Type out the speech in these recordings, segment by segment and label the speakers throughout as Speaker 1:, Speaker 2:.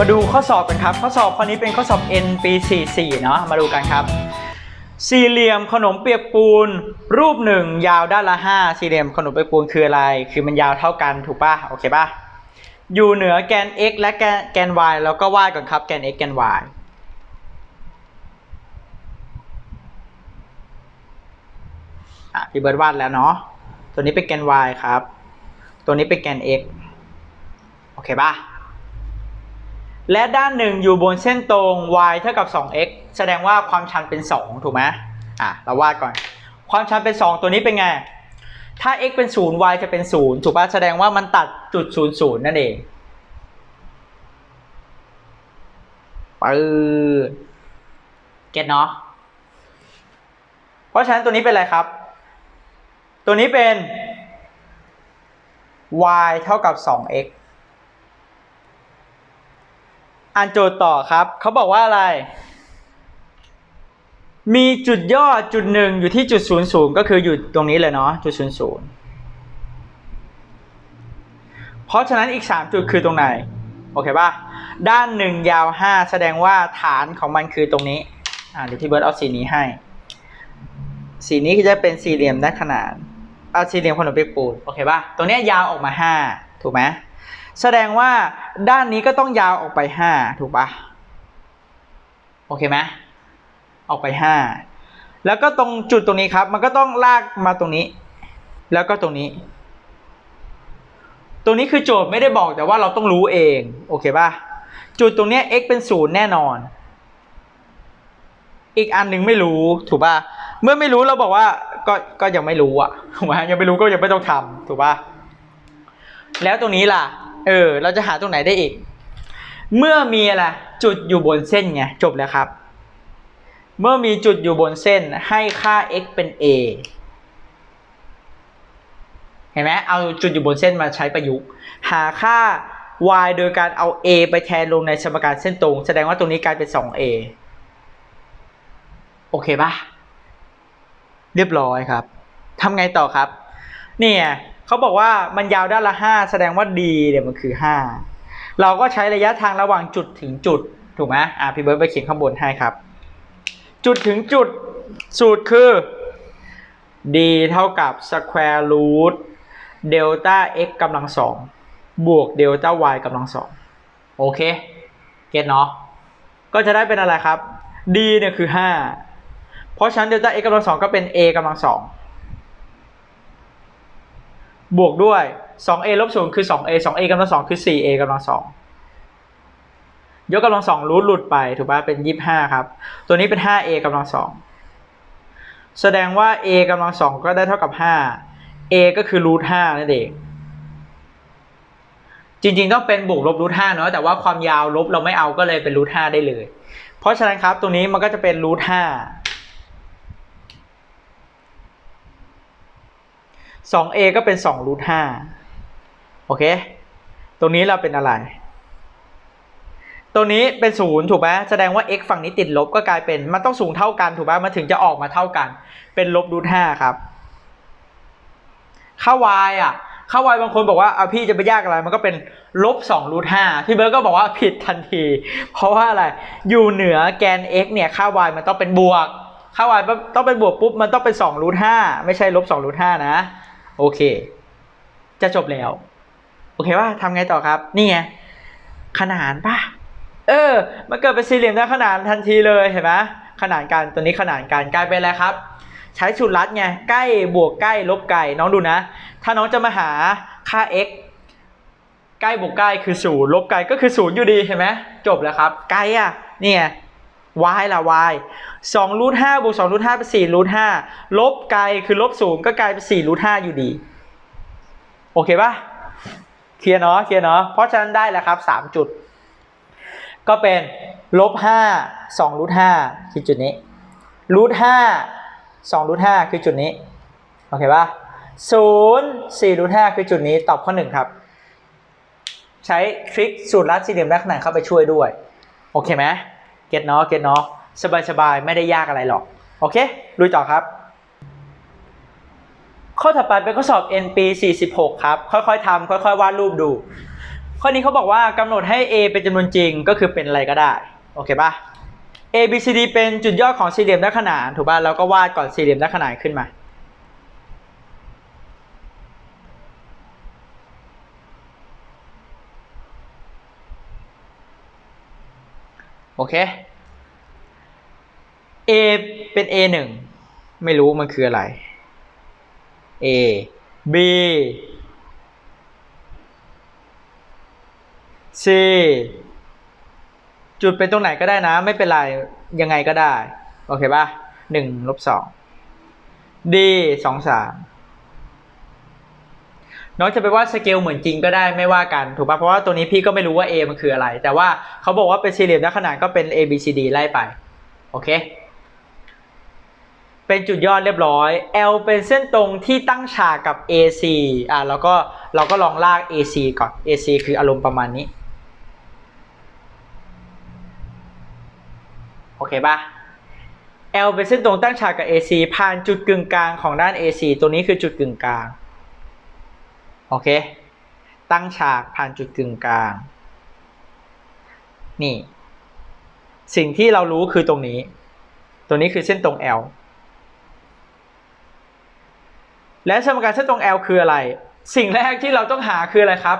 Speaker 1: มาดูข้อสอบกันครับ ข้อสอบข้อนี้เป็นข้อสอบ N ปี 44 เนาะมาดูกันครับ สี่เหลี่ยมขนมเปียกปูน รูปหนึ่งยาวด้านละ5สี่เหลี่ยมขนมเปียกปูนคืออะไร คือมันยาวเท่ากันถูกป่ะโอเคป่ะอยู่เหนือแกน x และแกนแกน y แล้วก็วาดก่อนครับแกน x แกน y อะพี่เบิร์ดวาดแล้วเนาะตัวนี้เป็นแกน y ครับ ตัวนี้เป็นแกน x โอเคป่ะ และด้านหนึ่งอยู่บนเส้นตรง y เท่ากับ 2x แสดงว่าความชันเป็น 2 ถูกไหมอะเราวาดก่อน ความชันเป็น 2 ตัวนี้เป็นไง ถ้า x เป็น 0 y จะเป็น 0 ถูกป่ะ แสดงว่ามันตัดจุด 0 0 นั่นเองปืดเก็ตเนาะ เพราะฉะนั้นตัวนี้เป็นอะไรครับ ตัวนี้เป็น y เท่ากับ 2x อ่านโจทย์ต่อครับเขาบอกว่าอะไร มีจุดย่อจุดหนึ่งอยู่ที่จุดศูนย์ศูนย์ก็คืออยู่ตรงนี้เลยเนาะจุดศูนย์ศูนย์เพราะฉะนั้นอีก 3 จุดคือตรงไหน โอเคป่ะ ด้านหนึ่งยาว 5 แสดงว่าฐานของมันคือตรงนี้ อ่าเดี๋ยวพี่เบิร์ดเอาสีนี้ให้ สีนี้จะเป็นสี่เหลี่ยมด้านขนาน เอาสี่เหลี่ยมขนมเปียกปูน โอเคป่ะ ตรงนี้ยยาวออกมา 5 ถูกไหม แสดงว่าด้านนี้ก็ต้องยาวออกไปห้าถูกปะโอเคไหมออกไปห้าแล้วก็ตรงจุดตรงนี้ครับ มันก็ต้องลากมาตรงนี้ แล้วก็ตรงนี้ ตรงนี้คือโจทย์ไม่ได้บอกแต่ว่าเราต้องรู้เอง โอเคปะจุดตรงเนี้ย x เป็นศูนย์แน่นอน อีกอันหนึ่งไม่รู้ถูกปะเมื่อไม่รู้เราบอกว่าก็ก็ยังไม่รู้อะถูกไหมยังไม่รู้ก็ยังไม่ต้องทำถูกปะแล้วตรงนี้ล่ะ เออ เราจะหาตรงไหนได้อีก เมื่อมีอะไรจุดอยู่บนเส้นไงจบแล้วครับ เมื่อมีจุดอยู่บนเส้นให้ค่า x เป็น a เห็นไหมเอาจุดอยู่บนเส้นมาใช้ประยุกต์ หาค่า y โดยการเอา a ไปแทนลงในสมการเส้นตรง แสดงว่าตรงนี้กลายเป็น 2a โอเคปะเรียบร้อยครับทำไงต่อครับ เนี่ย เขาบอกว่ามันยาวด้านละ 5 แสดงว่า d เนี่ยมันคือ 5 เราก็ใช้ระยะทางระหว่างจุดถึงจุด ถูกไหมอะพี่เบิร์ดไปเขียนข้างบนให้ครับ จุดถึงจุดสูตรคือ d เท่ากับ square root delta x กำลังสองบวก delta y กำลังสองโอเค เก็ตเนาะก็จะได้เป็นอะไรครับ d เนี่ยคือ 5 เพราะฉะนั้น delta x กำลังสองก็เป็น a กำลังสอง บวกด้วย 2a ลบ0คือ 2a 2a กำลัง2คือ 4a กำลัง2ยกกำลัง2รูทหลุดไปถูกป่ะเป็น 25 ครับ ตัวนี้เป็น 5a กำลัง2แสดงว่า a กำลัง2ก็ได้เท่ากับ 5 a ก็คือรูท5นั่นเอง จริงๆต้องเป็นบวกลบรูท5เนาะแต่ว่าความยาวลบเราไม่เอาก็เลยเป็นรูท5ได้เลย เพราะฉะนั้นครับตรงนี้มันก็จะเป็นรูท5 2a ก็เป็น2รูท5โอเค ตรงนี้เราเป็นอะไร ตรงนี้เป็นศูนย์ถูกไหมแสดงว่า x ฝั่งนี้ติดลบก็กลายเป็นมันต้องสูงเท่ากันถูกไหมมันถึงจะออกมาเท่ากัน เป็นลบรูท5ครับ ค่า y อะ ค่า y บางคนบอกว่าเอาพี่จะไปยากอะไร มันก็เป็นลบ2รูท5พี่เบิร์ดก็บอกว่าผิดทันที เพราะว่าอะไร อยู่เหนือแกน x เนี่ย ค่า y มันต้องเป็นบวกค่า y ต้องเป็นบวกปุ๊บ มันต้องเป็น2รูท5ไม่ใช่ลบ2รูท5นะ โอเค จะจบแล้ว โอเคว่าทำไงต่อครับ นี่ไง ขนานป่ะ เออ มันเกิดเป็นสี่เหลี่ยมด้ขนานทันทีเลยเห็นไหมขนานกันตัวนี้ขนานกันกลายเป็นอะไรครับ ใช้สูตรลัดไง ใกล้บวกใกล้ลบไกลน้องดูนะ ถ้าน้องจะมาหาค่า x ใกล้บวกใกล้คือศูนย์ลบไกลก็คือศูนย์อยู่ดีเห็นไหมจบแล้วครับ ไกลอะนี่ไง y ล่ะ y สองรูทห้าบวกสองรูทห้าเป็นสี่รูทห้าลบไกลคือลบศูนย์ก็กลายเป็นสี่รูทห้าอยู่ดี โอเคปะเคลียร์เนาะเคลียร์เนาะเพราะฉะนั้นได้แล้วครับสามจุด ก็เป็นลบห้าสองรูทห้าคือจุดนี้รูทห้าสองรูทห้าคือจุดนี้ โอเคปะศูนย์สี่รูทห้าคือจุดนี้ตอบข้อหนึ่งครับ ใช้ทริคสูตรลัดสี่เหลี่ยมด้านขนานเข้าไปช่วยด้วย โอเคไหม เก็ตเนาะเก็ตเนาะสบายๆ ไม่ได้ยากอะไรหรอก โอเคลุยต่อครับ ข้อถัดไปเป็นข้อสอบ NP 46 ครับ ค่อยๆทำค่อยๆ วาดรูปดูข้อข้อนี้เขาบอกว่ากำหนดให้ a เป็นจำนวนจริงก็คือเป็นอะไรก็ได้ โอเคปะ a b c d เป็นจุดยอดของสี่เหลี่ยมด้านขนาน ถูกป่ะเราก็วาดก่อนสี่เหลี่ยมด้านขนานขึ้นมา โอเค A เป็น A หนึ่งไม่รู้มันคืออะไร A B C จุดเป็นตรงไหนก็ได้นะ ไม่เป็นไร ยังไงก็ได้ โอเคป่ะหนึ่งลบสอง D สองสาม น้องจะไปว่าสเกลเหมือนจริงก็ได้ไม่ว่ากันถูกป่ะเพราะว่าตัวนี้พี่ก็ไม่รู้ว่า A มันคืออะไร แต่ว่าเขาบอกว่าเป็นสี่เหลี่ยมด้านขนานก็เป็น A B C D ไล่ไปโอเค เป็นจุดยอดเรียบร้อย L เป็นเส้นตรงที่ตั้งฉากกับ AC อะแล้วก็เราก็ลองลาก AC ก่อน AC คืออารมณ์ประมาณนี้โอเคป่ะ L เป็นเส้นตรงตั้งฉากกับ AC ผ่านจุดกึ่งกลางของด้าน AC ตัวนี้คือจุดกึ่งกลาง โอเค ตั้งฉากผ่านจุดกึ่งกลาง นี่ สิ่งที่เรารู้คือตรงนี้ ตัวนี้คือเส้นตรง L และสมการเส้นตรง L คืออะไร สิ่งแรกที่เราต้องหาคืออะไรครับ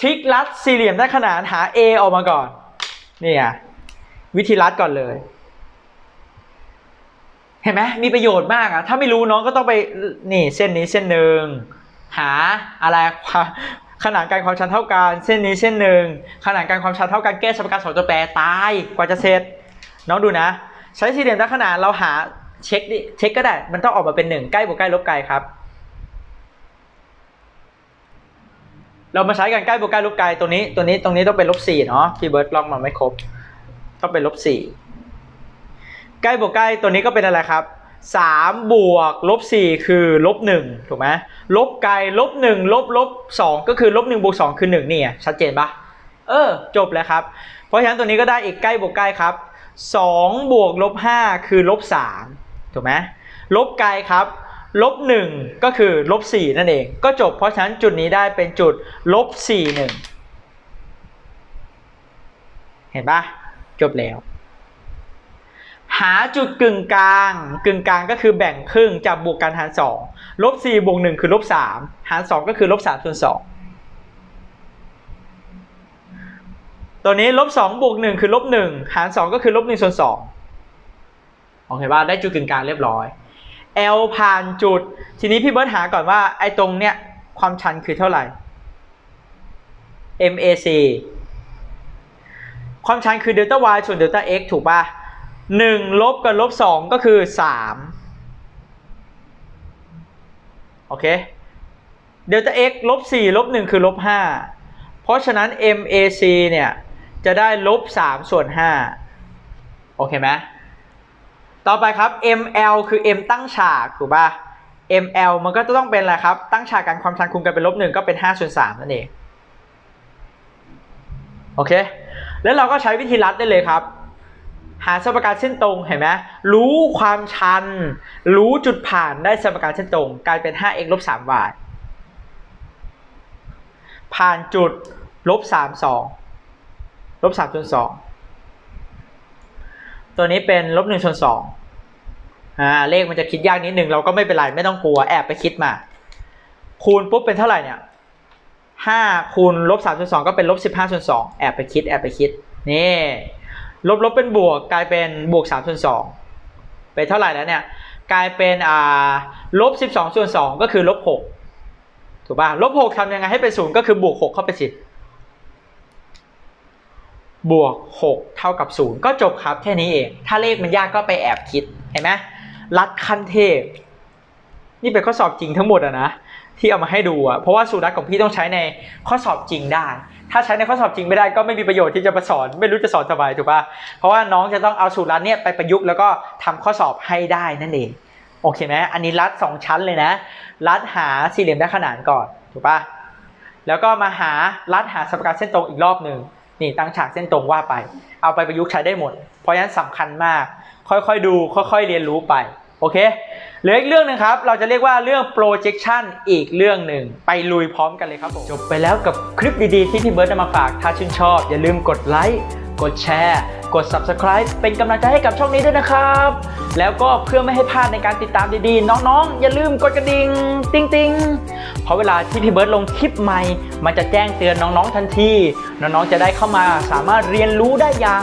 Speaker 1: ทริกลัดสี่เหลี่ยมด้านขนานหา A ออกมาก่อน นี่อะวิธีลัดก่อนเลย เห็นไหมมีประโยชน์มากอะ ถ้าไม่รู้น้องก็ต้องไป นี่เส้นนี้เส้นหนึ่ง หาอะไรความขนาดการความชันเท่ากันเส้นนี้เส้นหนึ่งขนาดการความชันเท่ากันแก้สมการสองตัวแปรตายกว่าจะเสร็จน้องดูนะ ใช้สี่เหลี่ยมด้านขนานเราหาเช็คดิเช็คก็ได้มันต้องออกมาเป็นหนึ่งใกล้บวกใกล้ลบไกลครับ เรามาใช้กันใกล้บวกใกล้ลบไกลตัวนี้ตัวนี้ตรงนี้ต้องเป็นลบสี่เนาะพี่เบิร์ดลองมาไม่ครบ ต้องเป็นลบสี่ใกล้บวกใกล้ตัวนี้ก็เป็นอะไรครับ สามบวกลบสี่คือลบหนึ่งถูกไหมลบไกลลบหนึ่งลบลบสองก็คือลบหนึ่งบวกสองคือหนึ่งนี่ชัดเจนปะเออ จบแล้วครับ เพราะฉะนั้นตัวนี้ก็ได้อีกใกล้บวกใกล้ครับสองบวกลบห้าคือลบสามถูกไหมลบไกลครับลบหนึ่งก็คือลบสี่นั่นเอง ก็จบเพราะฉะนั้นจุดนี้ได้เป็นจุดลบสี่หนึ่งเห็นปะจบแล้ว หาจุดกึ่งกลาง กึ่งกลางก็คือแบ่งครึ่งจับบวกกันหารสองลบสี่บวกหนึ่งคือลบสามหารสองก็คือลบสามส่วนสองตัวนี้ลบสองบวกหนึ่งคือลบหนึ่งหารสองก็คือลบหนึ่งส่วนสองโอเคป่ะได้จุดกึ่งกลางเรียบร้อย L ผ่านจุด ทีนี้พี่เบิร์ตหาก่อนว่าไอ้ตรงเนี้ยความชันคือเท่าไหร่ MAC ความชันคือเดลต้า y ส่วนเดลต้า x ถูกป่ะ หนึ่งลบกับลบสองก็คือสามโอเค เดลต้า x ลบสี่ลบหนึ่งคือลบห้าเพราะฉะนั้น MAC เนี่ย จะได้ลบสามส่วนห้าโอเคไหมต่อไปครับ ML คือ M ตั้งฉากถูกป่ะ ML มันก็จะต้องเป็นอะไรครับ ตั้งฉากกันความชันคูณกันเป็นลบหนึ่งก็เป็น 5 ส่วน 3 นั่นเอง โอเค แล้วเราก็ใช้วิธีลัดได้เลยครับ หาสมการเส้นตรงเห็นไหมรู้ความชัน รู้จุดผ่านได้สมการเส้นตรง กลายเป็น 5x ลบ 3y ผ่านจุดลบ 3 2ลบ3ส่วน2ตัวนี้เป็นลบ1ส่วน2อ่าเลขมันจะคิดยากนิดนึงเราก็ไม่เป็นไร ไม่ต้องกลัวแอบไปคิดมา คูณปุ๊บเป็นเท่าไหร่เนี่ยห้าคูณลบสามส่วนสองก็เป็นลบสิบห้าส่วนสองแอบไปคิดแอบไปคิดนี่ ลบลบเป็นบวกกลายเป็นบวกสามส่วนสองเป็นเท่าไหร่แล้วเนี่ยกลายเป็นอ่าลบสิบสองส่วนสองก็คือลบหกถูกป่ะลบหกทำยังไงให้เป็นศูนย์ก็คือบวกหกเข้าไปสิบวกหกเท่ากับศูนย์ก็จบครับแค่นี้เอง ถ้าเลขมันยากก็ไปแอบคิด เห็นไหมรัดขั้นเทพ นี่เป็นข้อสอบจริงทั้งหมดอะนะที่เอามาให้ดูอะเพราะว่าสูตรรัดของพี่ต้องใช้ในข้อสอบจริงได้ ถ้าใช้ในข้อสอบจริงไม่ได้ก็ไม่มีประโยชน์ที่จะมาสอน ไม่รู้จะสอนสบายถูกปะเพราะว่าน้องจะต้องเอาสูตรรัดเนี่ยไปประยุกต์แล้วก็ทำข้อสอบให้ได้นั่นเองโอเคไหมอันนี้รัดสองชั้นเลยนะ รัดหาสี่เหลี่ยมด้านขนานก่อนถูกปะแล้วก็มาหารัดหาสมการเส้นตรงอีกรอบหนึ่งนี่ตั้งฉากเส้นตรงว่าไป เอาไปประยุกต์ใช้ได้หมด เพราะฉะนั้นสำคัญมาก ค่อยๆดู ค่อยๆเรียนรู้ไป โอเคเหลืออีกเรื่องหนึงครับ เราจะเรียกว่าเรื่อง projection อีกเรื่องหนึ่ง ไปลุยพร้อมกันเลยครับผมจบไปแล้วกับคลิปดีๆ ที่พี่เบิร์ดนำมาฝาก ถ้าชื่นชอบ อย่าลืมกดไลค์กดแชร์ กด subscribe เป็นกำลังใจให้กับช่องนี้ด้วยนะครับ แล้วก็เพื่อไม่ให้พลาดในการติดตามดีๆ น้องๆ อย่าลืมกดกระดิ่งติ๊งติงๆเพราะเวลาที่พี่เบิร์ดลงคลิปใหม่ มันจะแจ้งเตือนน้องๆทันที น้องๆ จะได้เข้ามาสามารถเรียนรู้ได้อย่าง